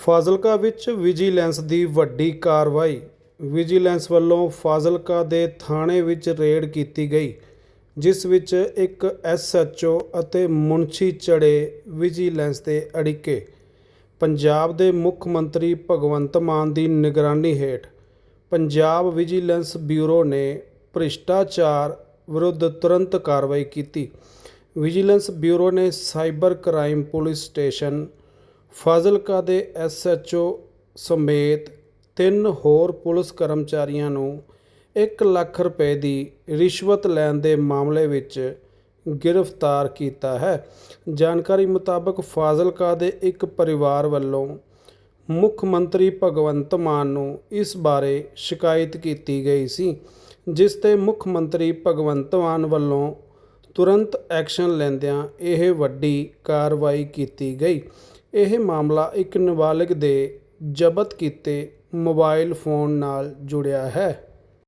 ਫਾਜ਼ਿਲਕਾ ਵਿੱਚ ਵਿਜੀਲੈਂਸ ਦੀ ਵੱਡੀ ਕਾਰਵਾਈ। ਵਿਜੀਲੈਂਸ ਵੱਲੋਂ ਫਾਜ਼ਿਲਕਾ ਦੇ ਥਾਣੇ ਵਿੱਚ ਰੇਡ ਕੀਤੀ ਗਈ, ਜਿਸ ਵਿੱਚ ਇੱਕ ਐਸਐਚਓ ਅਤੇ ਮੁਨਸ਼ੀ ਚੜੇ ਵਿਜੀਲੈਂਸ ਦੇ ਅੜਿੱਕੇ। ਪੰਜਾਬ ਦੇ ਮੁੱਖ ਮੰਤਰੀ ਭਗਵੰਤ ਮਾਨ ਦੀ ਨਿਗਰਾਨੀ ਹੇਠ ਪੰਜਾਬ ਵਿਜੀਲੈਂਸ ਬਿਊਰੋ ਨੇ ਭ੍ਰਿਸ਼ਟਾਚਾਰ ਵਿਰੁੱਧ ਤੁਰੰਤ ਕਾਰਵਾਈ ਕੀਤੀ। ਵਿਜੀਲੈਂਸ ਬਿਊਰੋ ਨੇ cyber crime police station Fazilka ਦੇ ਐਸਐਚਓ ਸਮੇਤ ਤਿੰਨ ਹੋਰ ਪੁਲਿਸ ਕਰਮਚਾਰੀਆਂ ਨੂੰ ਇੱਕ ਲੱਖ ਰੁਪਏ ਦੀ ਰਿਸ਼ਵਤ ਲੈਣ ਦੇ ਮਾਮਲੇ ਵਿੱਚ ਗ੍ਰਿਫਤਾਰ ਕੀਤਾ ਹੈ। ਜਾਣਕਾਰੀ ਮੁਤਾਬਕ ਫਾਜ਼ਿਲਕਾ ਦੇ ਇੱਕ ਪਰਿਵਾਰ ਵੱਲੋਂ ਮੁੱਖ ਮੰਤਰੀ ਭਗਵੰਤ ਮਾਨ ਨੂੰ ਇਸ ਬਾਰੇ ਸ਼ਿਕਾਇਤ ਕੀਤੀ ਗਈ ਸੀ, ਜਿਸ ਤੇ ਮੁੱਖ ਮੰਤਰੀ ਭਗਵੰਤ ਮਾਨ ਵੱਲੋਂ ਤੁਰੰਤ ਐਕਸ਼ਨ ਲੈਂਦਿਆਂ ਇਹ ਵੱਡੀ ਕਾਰਵਾਈ ਕੀਤੀ ਗਈ। ਇਹ ਮਾਮਲਾ ਇੱਕ ਨਾਬਾਲਗ ਦੇ ਜ਼ਬਤ ਕੀਤੇ ਮੋਬਾਈਲ ਫੋਨ ਨਾਲ ਜੁੜਿਆ ਹੈ।